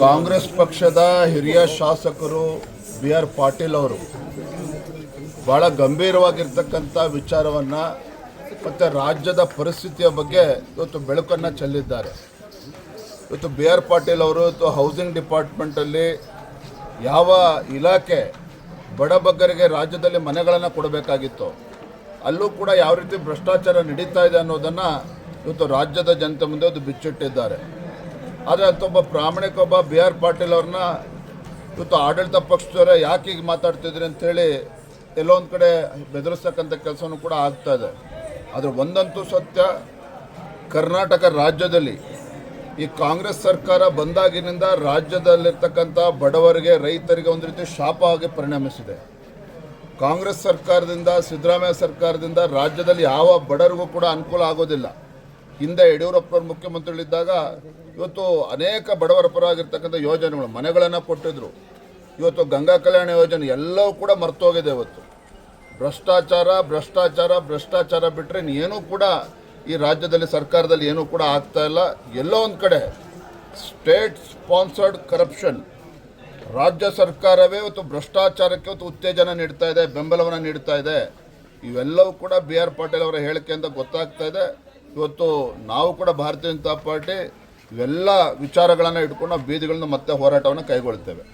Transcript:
ಕಾಂಗ್ರೆಸ್ ಪಕ್ಷದ ಹಿರಿಯ ಶಾಸಕರು ಬಿ ಆರ್ ಪಾಟೀಲ್ ಅವರು ಭಾಳ ಗಂಭೀರವಾಗಿರ್ತಕ್ಕಂಥ ವಿಚಾರವನ್ನು ಮತ್ತು ರಾಜ್ಯದ ಪರಿಸ್ಥಿತಿಯ ಬಗ್ಗೆ ಇವತ್ತು ಬೆಳಕನ್ನು ಚೆಲ್ಲಿದ್ದಾರೆ. ಇವತ್ತು ಬಿ ಆರ್ ಪಾಟೀಲ್ ಅವರು ಇವತ್ತು ಹೌಸಿಂಗ್ ಡಿಪಾರ್ಟ್ಮೆಂಟಲ್ಲಿ ಯಾವ ಇಲಾಖೆ ಬಡಬಗ್ಗರಿಗೆ ರಾಜ್ಯದಲ್ಲಿ ಮನೆಗಳನ್ನು ಕೊಡಬೇಕಾಗಿತ್ತು ಅಲ್ಲೂ ಕೂಡ ಯಾವ ರೀತಿ ಭ್ರಷ್ಟಾಚಾರ ನಡೀತಾ ಇದೆ ಅನ್ನೋದನ್ನು ಇವತ್ತು ರಾಜ್ಯದ ಜನತೆ ಮುಂದೆ ಒಂದು ಬಿಚ್ಚಿಟ್ಟಿದ್ದಾರೆ. ಆದರೆ ಅಂತೊಬ್ಬ ಪ್ರಾಮಾಣಿಕ ಒಬ್ಬ ಬಿ ಆರ್ ಪಾಟೀಲ್ ಅವ್ರನ್ನ ಇವತ್ತು ಆಡಳಿತ ಪಕ್ಷದವರ ಯಾಕೆ ಈಗ ಮಾತಾಡ್ತಿದ್ರಿ ಅಂತೇಳಿ ಎಲ್ಲೋ ಒಂದು ಕಡೆ ಬೆದರಿಸ್ತಕ್ಕಂಥ ಕೆಲಸನೂ ಕೂಡ ಆಗ್ತಾ ಇದೆ. ಆದರೆ ಒಂದಂತೂ ಸತ್ಯ, ಕರ್ನಾಟಕ ರಾಜ್ಯದಲ್ಲಿ ಈ ಕಾಂಗ್ರೆಸ್ ಸರ್ಕಾರ ಬಂದಾಗಿನಿಂದ ರಾಜ್ಯದಲ್ಲಿರ್ತಕ್ಕಂಥ ಬಡವರಿಗೆ, ರೈತರಿಗೆ ಒಂದು ರೀತಿ ಶಾಪ ಆಗಿ ಪರಿಣಮಿಸಿದೆ. ಕಾಂಗ್ರೆಸ್ ಸರ್ಕಾರದಿಂದ, ಸಿದ್ದರಾಮಯ್ಯ ಸರ್ಕಾರದಿಂದ ರಾಜ್ಯದಲ್ಲಿ ಯಾವ ಬಡವರಿಗೂ ಕೂಡ ಅನುಕೂಲ ಆಗೋದಿಲ್ಲ. ಹಿಂದೆ ಯಡಿಯೂರಪ್ಪ ಮುಖ್ಯಮಂತ್ರಿಗಳಿದ್ದಾಗ ಇವತ್ತು ಅನೇಕ ಬಡವರ ಪರವಾಗಿರ್ತಕ್ಕಂಥ ಯೋಜನೆಗಳು, ಮನೆಗಳನ್ನು ಕೊಟ್ಟಿದ್ರು. ಇವತ್ತು ಗಂಗಾ ಕಲ್ಯಾಣ ಯೋಜನೆ ಎಲ್ಲವೂ ಕೂಡ ಮರ್ತೋಗಿದೆ ಇವತ್ತು. ಭ್ರಷ್ಟಾಚಾರ ಭ್ರಷ್ಟಾಚಾರ ಭ್ರಷ್ಟಾಚಾರ ಬಿಟ್ಟರೆ ಏನೂ ಕೂಡ ಈ ರಾಜ್ಯದಲ್ಲಿ, ಸರ್ಕಾರದಲ್ಲಿ ಏನೂ ಕೂಡ ಆಗ್ತಾ ಇಲ್ಲ. ಎಲ್ಲೋ ಒಂದು ಕಡೆ ಸ್ಟೇಟ್ ಸ್ಪಾನ್ಸರ್ಡ್ ಕರಪ್ಷನ್. ರಾಜ್ಯ ಸರ್ಕಾರವೇ ಇವತ್ತು ಭ್ರಷ್ಟಾಚಾರಕ್ಕೆ ಇವತ್ತು ಉತ್ತೇಜನ ನೀಡ್ತಾ ಇದೆ, ಬೆಂಬಲವನ್ನು ನೀಡ್ತಾ ಇದೆ. ಇವೆಲ್ಲವೂ ಕೂಡ ಬಿ ಆರ್ ಪಾಟೀಲ್ ಅವರ ಹೇಳಿಕೆಯಿಂದ ಗೊತ್ತಾಗ್ತಾ ಇದೆ. ಇವತ್ತು ನಾವು ಕೂಡ ಭಾರತೀಯ ಜನತಾ ಪಾರ್ಟಿ ಇವೆಲ್ಲ ವಿಚಾರಗಳನ್ನು ಇಟ್ಕೊಂಡು ಬೀದಿಗಳನ್ನು ಮತ್ತೆ ಹೋರಾಟವನ್ನು ಕೈಗೊಳ್ತೇವೆ.